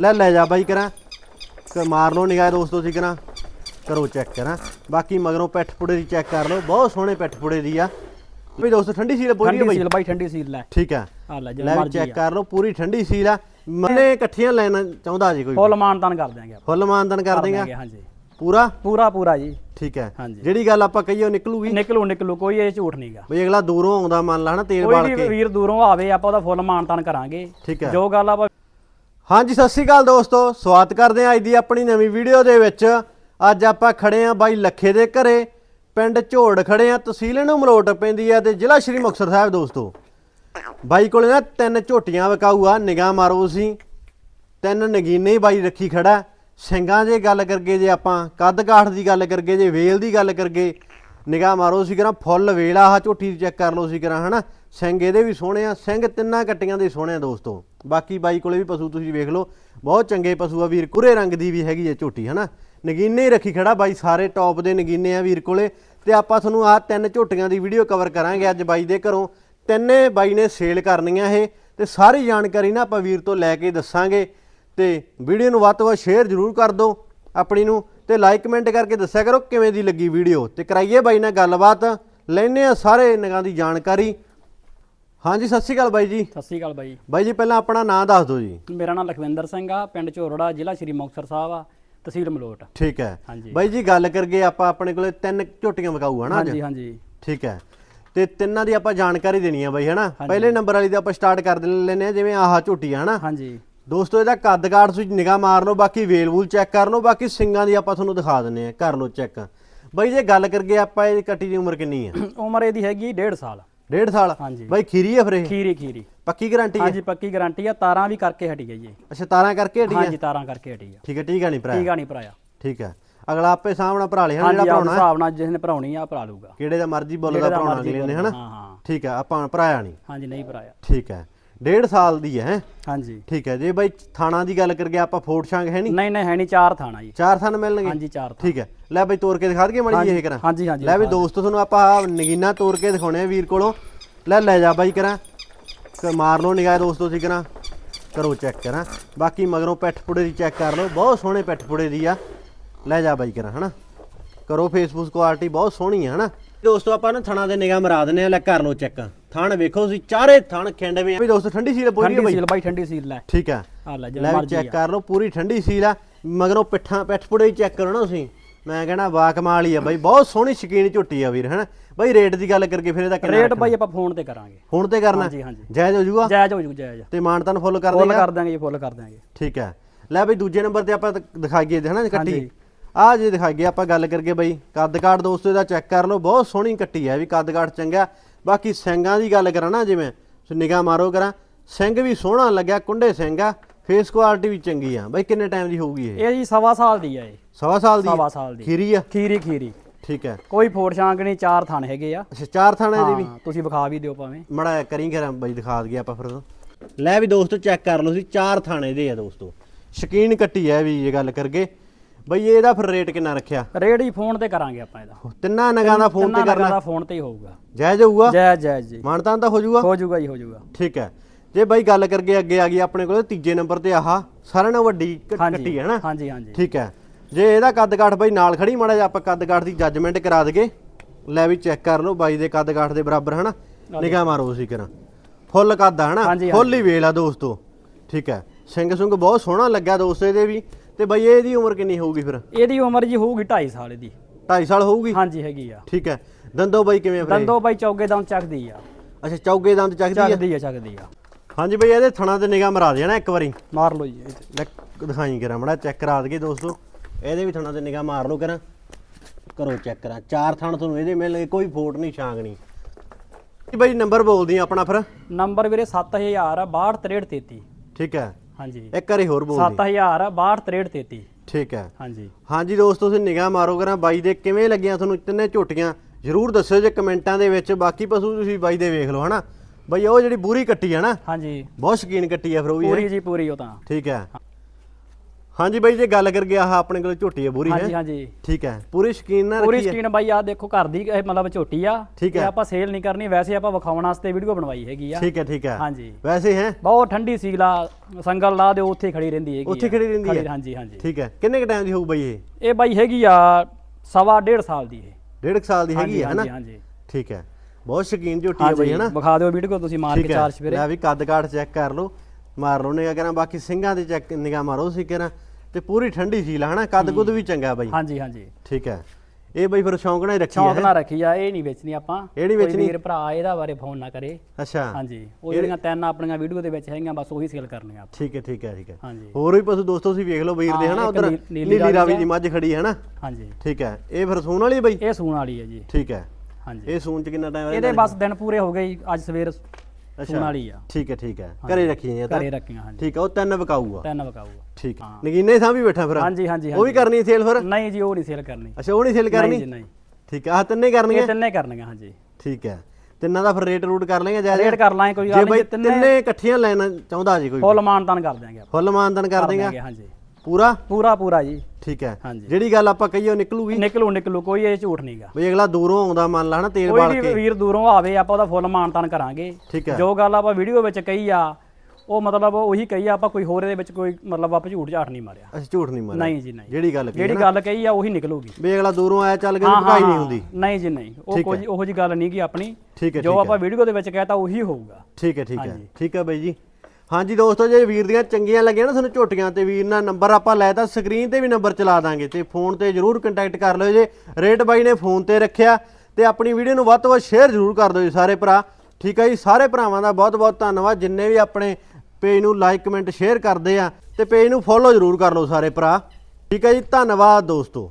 ਲੈ ਲੈ ਜਾ ਬਾਈ ਕਰਾਂ। ਮਾਰ ਲਓ ਨਿਗਾਹ ਦੋਸਤੋ ਸੀ ਕਰਾਂ। ਕਰੋ ਚੈੱਕ ਕਰਾਂ। ਬਾਕੀ ਮਗਰੋਂ ਪੈਠ ਪੁੜੇ ਦੀ ਚੈੱਕ ਕਰ ਲਓ। ਬਹੁਤ ਸੋਹਣੇ ਪੈਠ ਪੁੜੇ ਦੀ ਆ। ਵੀ ਦੋਸਤੋ ਠੰਡੀ ਸੀਲ ਪੂਰੀ ਹੈ ਠੰਡੀ ਬਾਈ? ਸੀਲ ਬਾਈ ਠੰਡੀ ਸੀਲ ਲੈ। ਠੀਕ ਆ। ਆ ਲੈ ਚੈੱਕ ਕਰ ਲਓ ਪੂਰੀ ਠੰਡੀ ਸੀਲ ਆ। ਮੰਨੇ ਇਕੱਠੀਆਂ ਲੈਣਾ ਚਾਹੁੰਦਾ ਜੀ ਕੋਈ ਫੁੱਲ ਮਾਨਤਾਨ ਕਰ ਦਿਆਂਗੇ ਫੁੱਲ ਮਾਨਦਨ ਕਰ ਦਿਆਂਗੇ, ਹਾਂਜੀ। ਪੂਰਾ? ਪੂਰਾ ਪੂਰਾ ਜੀ। ਠੀਕ ਹੈ। ਜਿਹੜੀ ਗੱਲ ਆਪਾਂ ਕਹੀਏ ਨਿਕਲੂਗੀ ਨਿਕਲੂ ਨਿਕਲੂ ਕੋਈ ਇਹ ਝੂਠ ਨਹੀਂਗਾ ਬਈ ਅਗਲਾ ਦੂਰੋਂ ਆਉਂਦਾ ਮੰਨ ਲਾ ਹਨਾ ਤੇਲ ਕੋਈ ਬਾਲ ਕੇ। ਵੀਰ ਦੂਰੋਂ ਆਵੇ ਆਪਾਂ ਉਹਦਾ ਫੁੱਲ ਮਾਨਤਾਨ ਕਰਾਂਗੇ। ਠੀਕ ਹੈ ਜੋ ਗੱਲ ਆਪਾਂ ਹਾਂਜੀ, ਸਤਿ ਸ੍ਰੀ ਅਕਾਲ ਦੋਸਤੋ। ਸਵਾਗਤ ਕਰਦੇ ਹਾਂ ਅੱਜ ਦੀ ਆਪਣੀ ਨਵੀਂ ਵੀਡੀਓ ਦੇ ਵਿੱਚ। ਅੱਜ ਆਪਾਂ ਖੜੇ ਹਾਂ ਬਾਈ ਲੱਖੇ ਦੇ ਘਰੇ। ਪਿੰਡ ਝੋੜ ਖੜੇ ਹਾਂ। ਤਹਿਸੀਲ ਨੂੰ ਮਲੋਟ ਪੈਂਦੀ ਹੈ ਤੇ ਜ਼ਿਲ੍ਹਾ ਸ਼੍ਰੀ ਮੁਕਤਸਰ ਸਾਹਿਬ ਦੋਸਤੋ। ਬਾਈ ਕੋਲੇ ਨਾ ਤਿੰਨ ਝੋਟੀਆਂ ਵਿਕਾਊ ਆ ਨਿਗਾਹ ਮਾਰੋ ਤੁਸੀਂ। ਤਿੰਨ ਨਗੀਨੇ ਬਾਈ ਰੱਖੀ ਖੜਾ ਸਿੰਘਾਂ ਜੇ ਗੱਲ ਕਰਗੇ ਜੇ ਆਪਾਂ, ਕੱਦ ਕਾਠ ਦੀ ਗੱਲ ਕਰਗੇ ਜੇ ਵੇਲ ਦੀ ਗੱਲ ਕਰਗੇ ਨਿਗਾਹ ਮਾਰੋ ਸੀ ਕਰਾਂ, ਫੁੱਲ ਵੇਲ ਆਹ ਝੋਟੀ ਚੈੱਕ ਕਰ ਲਓ ਸੀ ਕਰਾਂ, ਹਨਾ? ਸਿੰਘ ਇਹਦੇ ਵੀ ਸੋਹਣੇ ਆ, ਸਿੰਘ ਤਿੰਨਾਂ ਕੱਟੀਆਂ ਦੇ ਸੋਹਣੇ ਆ ਦੋਸਤੋ। ਬਾਕੀ ਬਾਈ ਕੋਲੇ ਵੀ ਪਸ਼ੂ ਤੁਸੀਂ ਵੇਖ ਲਓ, ਬਹੁਤ ਚੰਗੇ ਪਸ਼ੂ ਆ ਵੀਰ ਕੁਰੇ ਰੰਗ ਦੀ ਵੀ ਹੈਗੀ ਹੈ ਝੋਟੀ, ਹਨਾ? ਨਗੀਨੇ ਹੀ ਰੱਖੀ ਖੜਾ ਬਾਈ, ਸਾਰੇ ਟੌਪ ਦੇ ਨਗੀਨੇ ਆ ਵੀਰ ਕੋਲੇ। ਤੇ ਆਪਾਂ ਤੁਹਾਨੂੰ ਆਹ ਤਿੰਨ ਝੋਟੀਆਂ ਦੀ ਵੀਡੀਓ ਕਵਰ ਕਰਾਂਗੇ ਅੱਜ ਬਾਈ ਦੇ ਘਰੋਂ। ਤਿੰਨੇ ਬਾਈ ਨੇ ਸੇਲ ਕਰਨੀਆਂ ਇਹ, ਤੇ ਸਾਰੀ ਜਾਣਕਾਰੀ ਨਾ ਆਪਾਂ ਵੀਰ ਤੋਂ ਲੈ ਕੇ ਦੱਸਾਂਗੇ। ਤੇ ਵੀਡੀਓ ਨੂੰ ਵੱਧ ਤੋਂ ਵੱਧ ਸ਼ੇਅਰ ਜ਼ਰੂਰ ਕਰ ਦਿਓ ਆਪਣੀ ਨੂੰ, ਤੇ ਲਾਈਕ ਕਮੈਂਟ ਕਰਕੇ ਦੱਸਿਆ ਕਰੋ ਕਿਵੇਂ ਦੀ ਲੱਗੀ ਵੀਡੀਓ ਤੇ ਕਰਾਈਏ ਬਾਈ ਨਾਲ ਗੱਲਬਾਤ ਲੈਨੇ ਆ ਸਾਰੇ ਨਗਾਂ ਦੀ ਜਾਣਕਾਰੀ। ਹਾਂਜੀ ਸਤਿ ਸ਼੍ਰੀ ਅਕਾਲ ਬਾਈ ਜੀ। ਸਤਿ ਸ੍ਰੀ ਅਕਾਲ ਬਾਈ। ਬਾਈ ਜੀ ਪਹਿਲਾਂ ਆਪਣਾ ਨਾਂ ਦੱਸ ਦਿਓ ਜੀ। ਮੇਰਾ ਨਾਮ ਲਖਵਿੰਦਰ ਸਿੰਘ ਆ ਪਿੰਡ ਝੋਰੜਾ ਜ਼ਿਲ੍ਹਾ ਸ਼੍ਰੀ ਮੁਕਤਸਰ ਸਾਹਿਬ ਆ ਤਹਿਸੀਲ ਮਲੋਟ। ਠੀਕ ਹੈ। ਹਾਂਜੀ। ਬਾਈ ਜੀ ਗੱਲ ਕਰਗੇ ਆਪਾਂ ਆਪਣੇ ਕੋਲੇ ਤਿੰਨ ਝੋਟੀਆਂ ਵਿਕਾਊ ਹਨਾ ਅੱਜ? ਹਾਂਜੀ ਹਾਂਜੀ। ਠੀਕ ਹੈ। ਤੇ ਤਿੰਨਾਂ ਦੀ ਆਪਾਂ ਜਾਣਕਾਰੀ ਦੇਣੀ ਆ ਬਾਈ ਹਨਾ? ਪਹਿਲੇ ਨੰਬਰ ਵਾਲੀ ਦਾ ਆਪਾਂ ਸਟਾਰਟ ਕਰ ਲੈਨੇ ਆ ਜਿਵੇਂ ਆਹ ਝੋਟੀ ਆ ਹਨਾ? ਹਾਂਜੀ। ਦੋਸਤੋ ਇਹਦਾ ਕੱਦ ਕਾਠ ਤੁਸੀਂ ਨਿਗਾਹ ਮਾਰ ਲਓ ਬਾਕੀ ਵੇਲ ਵੂਲ ਚੈੱਕ ਕਰ ਲਓ ਬਾਕੀ ਸਿੰਗਾਂ ਦੀ ਆਪਾਂ ਤੁਹਾਨੂੰ ਦਿਖਾ ਦਿੰਨੇ ਆ ਕਰ ਲਓ ਚੈੱਕ। ਬਾਈ ਜੇ ਗੱਲ ਕਰਗੇ ਆਪਾਂ ਇਹ ਕੱਟੀ ਦੀ ਉਮਰ ਕਿੰਨੀ ਆ? ਉਮਰ ਇਹਦੀ ਹੈਗੀ 1.5 ਸਾਲ। ਡੇਢ ਸਾਲ? ਹਾਂਜੀ। ਬਾਈ ਖੀਰੀ ਆ ਫਿਰ ਇਹ? ਖੀਰੀ ਖੀਰੀ। ਪੱਕੀ ਗਾਰੰਟੀ ਹੈ ਹਾਂਜੀ ਪੱਕੀ ਗਾਰੰਟੀ ਆ। ਤਾਰਾਂ ਵੀ ਕਰਕੇ ਹਟੀ ਗਈ ਜੀ ਅੱਛਾ ਤਾਰਾਂ ਕਰਕੇ ਹਟੀ ਆ? ਹਾਂਜੀ ਤਾਰਾਂ ਕਰਕੇ ਹਟੀ ਆ। ਠੀਕ ਹੈ ਠੀਕ ਆ ਨਹੀਂ ਭਰਾ। ਟੀਕਾ ਨਹੀਂ ਭਰਾਇਆ ਠੀਕ ਹੈ ਅਗਲਾ ਆਪੇ ਸਾਹਮਣਾ ਭਰਾ ਲਿਆ ਜਿਹੜਾ ਭਰਾਉਣਾ ਹਿਸਾਬ ਨਾਲ ਜਿਸ ਨੇ ਭਰਾਉਣੀ ਆ ਭਰਾ ਲੂਗਾ ਕਿਹੜੇ ਦਾ ਮਰਜ਼ੀ ਬੁੱਲ ਦਾ ਭਰਾਉਣਾ ਅਗਲੇ ਨੇ ਹਨਾ? ਹਾਂ ਹਾਂ। ਠੀਕ ਹੈ ਆਪਾਂ ਭਰਾਇਆ ਨਹੀਂ ਹਾਂਜੀ ਨਹੀਂ ਭਰਾਇਆ। ਠੀਕ ਹੈ ਡੇਢ ਸਾਲ ਦੀ ਹੈ? ਹਾਂਜੀ। ਠੀਕ ਹੈ ਜੇ ਬਾਈ ਥਾਣਾ ਦੀ ਗੱਲ ਕਰਗੇ ਆਪਾਂ ਫੋਟ ਛਾਂਗ ਹੈ ਨਹੀਂ ਨਹੀਂ ਨਹੀਂ ਹੈ ਨਹੀਂ ਚਾਰ ਥਾਣਾ ਜੀ। ਚਾਰ ਥਾਨ ਮਿਲਣਗੇ? ਹਾਂਜੀ ਚਾਰ ਠੀਕ ਹੈ ਲੈ ਬਈ ਤੋੜ ਕੇ ਦਿਖਾ ਦਈਏ ਮੜੀ ਜੀ ਇਹ ਕਰਾਂ। ਹਾਂਜੀ ਹਾਂਜੀ ਲੈ ਵੀ ਦੋਸਤੋ ਤੁਹਾਨੂੰ ਆਪਾਂ ਨਗੀਨਾ ਤੋੜ ਕੇ ਦਿਖਾਉਣੇ ਆ ਵੀਰ ਕੋਲੋਂ। ਲੈ ਲੈ ਜਾ ਬਾਈ ਕਰਾਂ। ਮਾਰ ਲਓ ਨਿਗਾਹ ਦੋਸਤੋ ਸੀ ਕਰਾਂ। ਕਰੋ ਚੈੱਕ ਕਰਾਂ। ਬਾਕੀ ਮਗਰੋਂ ਪੈਠ ਪੁੜੇ ਦੀ ਚੈੱਕ ਕਰ ਲਓ। ਬਹੁਤ ਸੋਹਣੇ ਪੈਠ ਪੁੜੇ ਦੀ ਆ। ਲੈ ਜਾ ਬਾਈ ਕਰਾਂ ਹਨਾ। ਕਰੋ ਫੇਸਬੁੱਕ ਕੁਆਲਿਟੀ ਬਹੁਤ ਸੋਹਣੀ ਆ ਹਨਾ। ਦੋਸਤੋ ਆਪਾਂ ਨਾ ਥਣਾ ਦੇ ਨਿਗਾਹ ਮਰਾ ਦਿੰਨੇ ਆ। ਲੈ ਕਰ ਲਓ ਚੈੱਕ ਥਣ ਵੇਖੋ ਤੁਸੀਂ ਚਾਰੇ ਥਣ ਖਿੰਡਵੇਂ ਆ। ਵੀ ਦੋਸਤੋ ਠੰਡੀ ਸੀਲ ਪੂਰੀ ਹੈ ਬਾਈ? ਸੀਲ ਬਾਈ ਠੰਡੀ ਸੀਲ ਲੈ। ਠੀਕ ਹੈ ਆ ਲੈ ਵੀ ਮਰਜ਼ੀ ਚੈੱਕ ਕਰ ਲਓ ਪੂਰੀ ਠੰਡੀ ਸੀਲ ਆ। ਮਗਰੋਂ ਪਿੱਠਾਂ ਪਿੱਠ ਪੁੜੇ ਚੈੱਕ ਕਰੋ ਨਾ ਤੁਸੀਂ। ਮੈਂ ਕਹਿਣਾ ਵਾ ਕਮਾਲ ਹੀ ਆ ਬਾਈ ਬਹੁਤ ਸੋਹਣੀ ਸ਼ਕੀਨ ਝੁੱਟੀ ਆ ਵੀਰ ਹਨਾ? ਬਾਈ ਰੇਟ ਦੀ ਗੱਲ ਕਰਕੇ ਫਿਰ ਇਹਦਾ ਕਿੰਨਾ ਰੇਟ ਬਾਈ ਆਪਾਂ ਫੋਨ ਤੇ ਕਰਾਂਗੇ। ਹੁਣ ਤੇ ਕਰਨਾ? ਹਾਂਜੀ ਹਾਂਜੀ। ਜਾਇਜ਼ ਹੋ ਜੂਗਾ? ਜਾਇਜ਼ ਹੋ ਜੂ ਜਾਇਜ਼। ਤੇ ਮਾਨਤਨ ਫੁੱਲ ਕਰ ਫੁੱਲ ਦੇਗਾ? ਕਰ ਦਾਂਗੇ ਜੀ ਫੁੱਲ ਕਰ ਦਾਂਗੇ ਠੀਕ ਹੈ। ਲੈ ਬਈ ਦੂਜੇ ਨੰਬਰ ਤੇ ਆਪਾਂ ਦਿਖਾਈਏ ਹਨਾ ਕੱਟੀ ਹਾਂਜੀ। ਆ ਜੇ ਦਿਖਾਈਏ ਆਪਾਂ ਗੱਲ ਕਰਕੇ ਬਈ ਕੱਦ ਕਾਠ ਦੋਸਤੋ ਇਹਦਾ ਚੈੱਕ ਕਰ ਲਓ ਬਹੁਤ ਸੋਹਣੀ ਕੱਟੀ ਹੈ ਵੀ ਕੱਦ ਕਾਠ ਚੰਗਾ। ਬਾਕੀ ਸਿੰਘਾਂ ਦੀ ਗੱਲ ਕਰਾਂ ਨਾ ਜਿਵੇਂ ਸੋ ਨਿਗਾਹ ਮਾਰੋ ਕਰਾਂ। ਸਿੰਘ ਵੀ ਸੋਹਣਾ ਲੱਗਿਆ ਕੁੰਡੇ ਸਿੰਘ ਆ। ਫੇਸ ਕੁਆਲਿਟੀ ਵੀ ਚੰਗੀ ਆ। ਬਈ ਕਿੰਨੇ ਟਾਈਮ ਦੀ ਹੋਊਗੀ ਇਹ? ਇਹ ਜੀ ਸਵਾ ਸਾਲ ਦੀ ਆ ਇਹ। ਸਵਾ ਸਾਲ ਦੀ? ਸਵਾ ਸਾਲ ਦੀ। ਖੀਰੀ ਆ? ਖੀਰੀ ਖੀਰੀ। ਠੀਕ ਹੈ ਕੋਈ ਫੋੜ ਛਾਂਗ ਨਹੀਂ ਚਾਰ ਥਣ ਹੈਗੇ ਆ। ਅੱਛਾ ਚਾਰ ਥਾਣੇ ਦੀ ਵੀ? ਹਾਂ ਤੁਸੀਂ ਵਿਖਾ ਵੀ ਦਿਓ ਭਾਵੇਂ। ਮੜਾ ਕਰੀ ਕਰਾਂ ਬਈ ਦਿਖਾ ਦਈਏ ਆਪਾਂ ਫਿਰ ਲੈ ਵੀ ਦੋਸਤੋ ਚੈੱਕ ਕਰ ਲਓ ਸੀ ਚਾਰ ਥਾਣੇ ਦੇ ਆ ਦੋਸਤੋ। ਸ਼ਕੀਨ ਕੱਟੀ ਹੈ ਵੀ ਇਹ ਗੱਲ ਕਰਗੇ ਬਈ ਇਹਦਾ ਫਿਰ ਰੇਟ ਕਿੰਨਾ ਰੱਖਿਆ? ਰੇਟ ਹੀ ਫੋਨ ਤੇ ਕਰਾਂਗੇ ਆਪਾਂ ਇਹਦਾ। ਤਿੰਨਾਂ ਨਗਾਂ ਦਾ ਫੋਨ ਤਿੰਨਾਂ ਤੇ ਕਰਨਾ। ਦਾ ਫੋਨ ਤੇ ਹੀ ਹੋਊਗਾ। ਜਾਇਜ਼ ਹੋਊਗਾ? ਜਾਇਜ਼ ਜਾਇਜ਼ ਜੀ। ਮਾਨਤਾਂ ਤਾਂ ਹੋ ਜਾਊਗਾ? ਹੋ ਜਾਊਗਾ ਜੀ ਹੋ ਜਾਊਗਾ। ਠੀਕ ਹੈ। ਜੇ ਬਾਈ ਗੱਲ ਕਰਗੇ ਅੱਗੇ ਆ ਗਈ ਆਪਣੇ ਕੋਲ ਤੀਜੇ ਨੰਬਰ ਤੇ ਆਹ ਸਾਰਿਆਂ ਨਾਲੋਂ ਵੱਡੀ ਕ- ਹਾਂਜੀ ਕੱਟੀ ਹੈ ਨਾ? ਹਾਂਜੀ ਹਾਂਜੀ। ਠੀਕ ਹੈ। ਜੇ ਇਹਦਾ ਕੱਦ ਕਾਠ ਬਾਈ ਨਾਲ ਖੜੀ ਮਾੜਾ ਜਿਹਾ ਆਪਾਂ ਕੱਦ ਕਾਠ ਦੀ ਜੱਜਮੈਂਟ ਕਰਾ ਦਗੇ ਲੈ ਵੀ ਚੈੱਕ ਕਰ ਲਓ ਬਾਈ ਦੇ ਕੱਦ ਕਾਠ ਦੇ ਬਰਾਬਰ ਹਨਾ? ਨਿਗਾਹ ਮਾਰੋ ਸੀ ਕਰਾਂ ਫੁੱਲ ਕੱਦ ਆ ਹਨਾ? ਹਾਂਜੀ, ਫੁੱਲ ਹੀ ਵੇਲ ਆ ਦੋਸਤੋ। ਠੀਕ ਹੈ। ਸਿੰਘ ਸੁੰਗ ਬਹੁਤ ਸੋਹਣਾ ਲੱਗਾ ਦੋਸਤੋ ਇਹਦੇ ਵੀ। ਤੇ ਬਾਈ ਇਹਦੀ ਉਮਰ ਕਿੰਨੀ ਹੋਊਗੀ ਫਿਰ? ਇਹਦੀ ਉਮਰ ਜੀ ਹੋਊਗੀ 2.5 ਸਾਲ ਦੀ 2.5 ਸਾਲ ਹੋਊਗੀ? ਹਾਂਜੀ ਹੈਗੀ ਆ। ਠੀਕ ਹੈ। ਦੰਦੋ ਬਾਈ ਕਿਵੇਂ ਫਿਰ ਇਹ? ਦੰਦੋ ਬਾਈ ਚੌਗੇ ਦਮ ਚੱਕਦੀ ਆ। ਅੱਛਾ ਚੌਗੇ ਦੰਦ ਚੱਕਦੀ ਆ? ਚੱਕਦੀ ਆ ਚੱਕਦੀ ਆ। ਹਾਂਜੀ ਬਈ ਇਹਦੇ ਥਣਾ ਤੇ ਨਿਗਾਹ ਮਰਾ ਦੇਣਾ ਇੱਕ ਵਾਰੀ। ਮਾਰ ਲਓ ਜੀ। ਲੈ ਦਿਖਾਈ ਕਰਾਂ ਮੜਾ ਚੈੱਕ ਕਰਾ ਦਈਏ ਦੋਸਤੋ। ਇਹਦੇ ਵੀ ਥਣਾ ਤੇ ਨਿਗਾਹ ਮਾਰ ਲਓ ਕਰਾਂ। ਕਰੋ ਚੈੱਕ ਕਰਾਂ। ਚਾਰ ਥਣ ਤੁਹਾਨੂੰ ਇਹਦੇ ਮਿਲਣਗੇ ਕੋਈ ਫੋਟ ਨਹੀਂ ਛਾਂਗ ਨਹੀਂ। ਜੀ ਬਈ ਨੰਬਰ ਬੋਲਦੀ ਆ ਆਪਣਾ ਫਿਰ। ਨੰਬਰ ਵੀਰੇ 7000 6263 ਠੀਕ ਹੈ। ਹਾਂਜੀ। ਇੱਕ ਵਾਰੀ ਹੋਰ ਬੋਲਦੀ 7000 6263 ਠੀਕ ਹੈ। ਹਾਂਜੀ। ਹਾਂਜੀ ਦੋਸਤੋ ਤੁਸੀਂ ਨਿਗਾਹ ਮਾਰੋ ਕਰਾਂ। ਬਾਈ ਦੇ ਕਿਵੇਂ ਲੱਗੀਆਂ ਤੁਹਾਨੂੰ ਤਿੰਨੇ ਝੋਟੀਆਂ? ਜਰੂਰ ਦੱਸਿਓ ਜੇ ਕਮੈਂਟਾਂ ਦੇ ਵਿੱਚ। ਬਾਕੀ ਪਸ਼ੂ ਤੁਸੀਂ ਬਾਈ ਦੇ ਵੇਖ ਲਓ ਹਨਾ? ਬਈ ਉਹ ਜਿਹੜੀ ਬੂਰੀ ਕੱਟੀ ਆ ਨਾ ਹਾਂਜੀ। ਬਹੁਤ ਸ਼ਕੀਨ ਕੱਟੀ ਆ ਫਿਰ ਉਹ ਵੀ ਹੈਂ। ਪੂਰੀ ਜੀ ਪੂਰੀ ਉਹ ਤਾਂ। ਠੀਕ ਹੈ। ਹਾਂਜੀ ਬਾਈ ਜੇ ਗੱਲ ਕਰ ਗਿਆ ਆਹ ਆਪਣੇ ਕੋਲ ਝੋਟੀ ਹੈ ਬੂਰੀ ਹਾਂਜੀ ਹੈ? ਹਾਂਜੀ। ਠੀਕ ਹੈ। ਪੂਰੀ ਸ਼ਕੀਨ ਨਾਲ ਪੂਰੀ ਰੱਖੀ ਹੈ ਸਕੀਨ ਬਾਈ ਆ ਦੇਖੋ ਘਰ ਦੀ ਇਹ ਮਤਲਬ ਝੋਟੀ ਆ ਠੀਕ ਹੈ। ਆਪਾਂ ਸੇਲ ਨਹੀਂ ਕਰਨੀ ਵੈਸੇ ਆਪਾਂ ਵਿਖਾਉਣ ਵਾਸਤੇ ਵੀਡੀਓ ਬਣਵਾਈ ਹੈਗੀ ਆ। ਠੀਕ ਹੈ ਠੀਕ ਹੈ। ਹਾਂਜੀ। ਵੈਸੇ ਹੈ? ਬਹੁਤ ਠੰਡੀ ਸੀ ਲਾ ਸੰਗਲ ਲਾ ਦੇ ਉੱਥੇ ਖੜੀ ਰਹਿੰਦੀ ਹੈਗੀ ਉੱਥੇ ਆ। ਖੜੀ ਰਹਿੰਦੀ ਹੈ? ਹਾਂਜੀ ਹਾਂਜੀ। ਠੀਕ ਹੈ। ਕਿੰਨੇ ਕ ਟਾਈਮ ਦੀ ਹੋਊ ਬਾਈ ਇਹ? ਇਹ ਬਾਈ ਹੈਗੀ ਆ ਸਵਾ ਡੇਢ ਸਾਲ ਦੀ ਇਹ। ਡੇਢ ਕੁ ਸਾਲ ਦੀ ਹੈਗੀ ਹਾਂਜੀ ਹੈ ਹਾਂਜੀ ਹਾਂਜੀ। ਠੀਕ ਹੈ। ਬਹੁਤ ਸ਼ਕੀਨ ਝੋਟੀ ਹੈ ਬਾਈ ਹਾਂਜੀ ਹੈ ਨਾ ਵਿਖਾ ਦਿਓ ਵੀਡੀਓ ਤੁਸੀਂ ਮਾਰ ਕੇ ਚਾਰ ਸਵੇਰੇ। ਲੈ ਵੀ ਕੱਦ ਕਾਠ ਚੈੱਕ ਕਰ ਲਓ ਮਾਰ ਲਓ ਨਿਗਾ ਕਰਾਂ ਬਾਕੀ ਸਿੰਘਾਂ ਦੇ ਚੈੱਕ ਨਿਗਾ ਮਾਰੋ ਸੀ ਕਰਾਂ ਤੇ ਪੂਰੀ ਠੰਡੀ ਸੀਲ ਹੈ ਨਾ ਕੱਦ ਕੁੱਦ ਵੀ ਚੰਗਾ ਬਾਈ। ਹਾਂਜੀ ਹਾਂਜੀ। ਠੀਕ ਹੈ ਇਹ ਬਾਈ ਫਿਰ ਸ਼ੌਂਕ ਨਾਲ ਹੀ ਰੱਖੀ ਸ਼ੌਂਕ ਹੈ। ਨਾਲ ਰੱਖੀ ਆ ਇਹ ਨਹੀਂ ਵੇਚਣੀ ਆਪਾਂ। ਇਹ ਨਹੀਂ ਵੇਚਣੀ? ਵੀਰ ਭਰਾ ਇਹਦਾ ਬਾਰੇ ਫੋਨ ਨਾ ਕਰੇ। ਅੱਛਾ। ਹਾਂਜੀ ਉਹ ਜਿਹੜੀਆਂ ਤਿੰਨ ਆਪਣੀਆਂ ਵੀਡੀਓ ਦੇ ਵਿੱਚ ਹੈਗੀਆਂ ਬਸ ਉਹੀ ਸੇਲ ਕਰਨੀਆਂ ਆਪਾਂ। ਠੀਕ ਹੈ ਠੀਕ ਹੈ ਠੀਕ ਹੈ ਹਾਂਜੀ। ਹੋਰ ਵੀ ਪਸ਼ੂ ਦੋਸਤੋ ਤੁਸੀਂ ਵੇਖ ਲਓ ਵੀਰ ਦੇ ਹਨਾ ਉਧਰ। ਨੀਲੀ ਰਾਵੀ ਦੀ ਮੱਝ ਖੜੀ ਹੈ ਨਾ ਹਾਂਜੀ। ਠੀਕ ਹੈ ਇਹ ਫਿਰ ਸੂਣ ਵਾਲੀ ਬਾਈ? ਇਹ ਸੂਣ ਵਾਲੀ ਹੈ ਜੀ। ਠੀਕ ਹੈ ਹਾਂਜੀ। ਇਹ ਸੂਣ ਚ ਕਿੰਨਾ ਟਾਈਮ ਇਹਦੇ ਬਸ ਦਿਨ ਪੂਰੇ ਹੋ ਗਏ ਜੀ, ਅੱਜ ਸਵੇਰ ਸੂਣ ਵਾਲੀ ਆ। ਠੀਕ ਹੈ ਠੀਕ ਹੈ। ਘਰੇ ਰੱਖੀ ਹੈ ਤਾਂ? ਘਰੇ ਰੱਖੀਆਂ ਹਾਂਜੀ। ਠੀਕ ਹੈ ਉਹ ਤਿੰਨ ਵਿਕਾਊ ਆ। ਤਿੰਨ ਵਕਾਊ ਠੀਕ ਹੈ। ਨਗੀਨੇ ਸਾਂ ਵੀ ਬੈਠਾ ਫਿਰ? ਹਾਂਜੀ ਹਾਂਜੀ ਉਹ ਵੀ ਕਰਨੀ ਸੇਲ ਫਿਰ? ਨਹੀਂ ਜੀ ਉਹ ਨਹੀਂ ਸੇਲ ਕਰਨੀ। ਅੱਛਾ ਉਹ ਨਹੀਂ ਸੇਲ ਨਹੀਂ ਕਰਨੀ? ਜੀ ਨਹੀਂ। ਠੀਕ ਹੈ ਆਹ ਤਿੰਨੇ ਕਰਨੀਆਂ ਇਹ ਤਿੰਨੇ ਕਰਨੀਆਂ ਹਾਂਜੀ। ਠੀਕ ਹੈ। ਤਿੰਨਾਂ ਦਾ ਫਿਰ ਰੇਟ ਰੂਟ ਕਰ ਲੇਗਾ ਜਾਇਜ਼? ਰੇਟ ਕਰ ਲਾਂਗੇ ਕੋਈ ਜੇ ਗੱਲ ਨਹੀਂ ਤਿੰਨੇ ਇਕੱਠੀਆਂ ਲੈਣਾ ਚਾਹੁੰਦਾ ਜੀ ਕੋਈ ਫੁੱਲ ਮਾਨਤਾਨ ਕਰ ਦਿਆਂਗੇ ਫੁੱਲ ਮਾਨਦਨ ਕਰ ਦਿਆਂਗੇ, ਹਾਂਜੀ। ਪੂਰਾ? ਪੂਰਾ ਪੂਰਾ ਜੀ। ਠੀਕ ਹੈ। ਹਾਂਜੀ। ਜਿਹੜੀ ਗੱਲ ਆਪਾਂ ਕਹੀਏ ਉਹ ਨਿਕਲੂਗੀ? ਨਿਕਲੂ ਨਿਕਲੂ ਕੋਈ ਇਹ ਝੂਠ ਨਹੀਂਗਾ ਬਈ ਅਗਲਾ ਦੂਰੋਂ ਆਉਂਦਾ ਮੰਨ ਲਾ ਹਨਾ ਤੇਲ ਕੋਈ ਬਾਲ ਵੀ ਕੇ। ਵੀਰ ਦੂਰੋਂ ਆਵੇ ਆਪਾਂ ਉਹਦਾ ਫੁੱਲ ਮਾਨਤਾਨ ਕਰਾਂਗੇ। ਠੀਕ ਹੈ। ਜੋ ਗੱਲ ਆਪਾਂ ਵੀਡੀਓ ਵਿੱਚ ਕਹੀ ਆ ਉਹ ਮਤਲਬ ਉਹੀ ਕਹੀ ਆ ਆਪਾਂ ਕੋਈ ਹੋਰ ਇਹਦੇ ਵਿੱਚ ਕੋਈ ਮਤਲਬ ਆਪਾਂ ਝੂਠ ਝਾਠ ਨਹੀਂ ਮਾਰਿਆ। ਅਸੀਂ ਝੂਠ ਨਹੀਂ ਮਾਰਿਆ। ਨਹੀਂ ਜੀ ਨਹੀਂ। ਜਿਹੜੀ ਗੱਲ ਕਹੀ ਜਿਹੜੀ ਗੱਲ ਕਹੀ ਆ ਉਹੀ ਨਿਕਲੂਗੀ। ਵੀ ਅਗਲਾ ਦੂਰੋਂ ਆਇਆ ਚੱਲ ਹਾਂ, ਭਕਾਈ ਨਹੀਂ ਹੁੰਦੀ। ਨਹੀਂ ਜੀ ਨਹੀਂ। ਉਹ ਕੋਈ ਉਹੋ ਜੀ ਗੱਲ ਨਹੀਂ ਕਿ ਆਪਣੀ। ਠੀਕ ਹੈ ਜੋ ਠੀਕ ਹੈ। ਆਪਾਂ ਵੀਡੀਓ ਦੇ ਵਿੱਚ ਕਹਿਤਾ ਉਹੀ ਹੋਊਗਾ। ਠੀਕ ਹੈ ਠੀਕ ਹੈ। ਠੀਕ ਹੈ ਬਾਈ ਜੀ। ਹਾਂਜੀ ਦੋਸਤੋ, ਜੇ ਵੀਰ ਦੀਆਂ ਚੰਗੀਆਂ ਲੱਗੀਆਂ ਨਾ ਤੁਹਾਨੂੰ ਝੋਟੀਆਂ ਤੇ ਵੀਰ ਨਾਲ ਨੰਬਰ ਆਪਾਂ ਲੈ ਤਾਂ ਸਕਰੀਨ ਤੇ ਵੀ ਨੰਬਰ ਚਲਾ ਦਾਂਗੇ ਤੇ ਫੋਨ ਤੇ ਜਰੂਰ ਕੰਟੈਕਟ ਕਰ ਲਿਓ ਜੇ। ਰੇਟ ਬਾਈ ਨੇ ਫੋਨ ਤੇ ਰੱਖਿਆ ਤੇ ਆਪਣੀ ਵੀਡੀਓ ਨੂੰ ਵੱਧ ਤੋਂ ਵੱਧ ਸ਼ੇਅਰ ਜਰੂਰ ਕਰ ਦਿਓ ਜੀ ਸਾਰੇ ਭਰਾ। ਠੀਕ ਹੈ ਜੀ, ਸਾਰੇ ਭਰਾਵਾਂ ਦਾ ਬਹੁਤ ਬਹੁਤ ਧੰਨਵਾਦ। ਜਿੰਨੇ ਵੀ ਆਪਣੇ ਪੇਜ ਨੂੰ ਲਾਈਕ ਕਮੈਂਟ ਸ਼ੇਅਰ ਕਰਦੇ ਆ ਤੇ ਪੇਜ ਨੂੰ ਫੋਲੋ ਜਰੂਰ ਕਰ ਲਓ ਸਾਰੇ ਭਰਾ। ਠੀਕ ਹੈ ਜੀ, ਧੰਨਵਾਦ ਦੋਸਤੋ।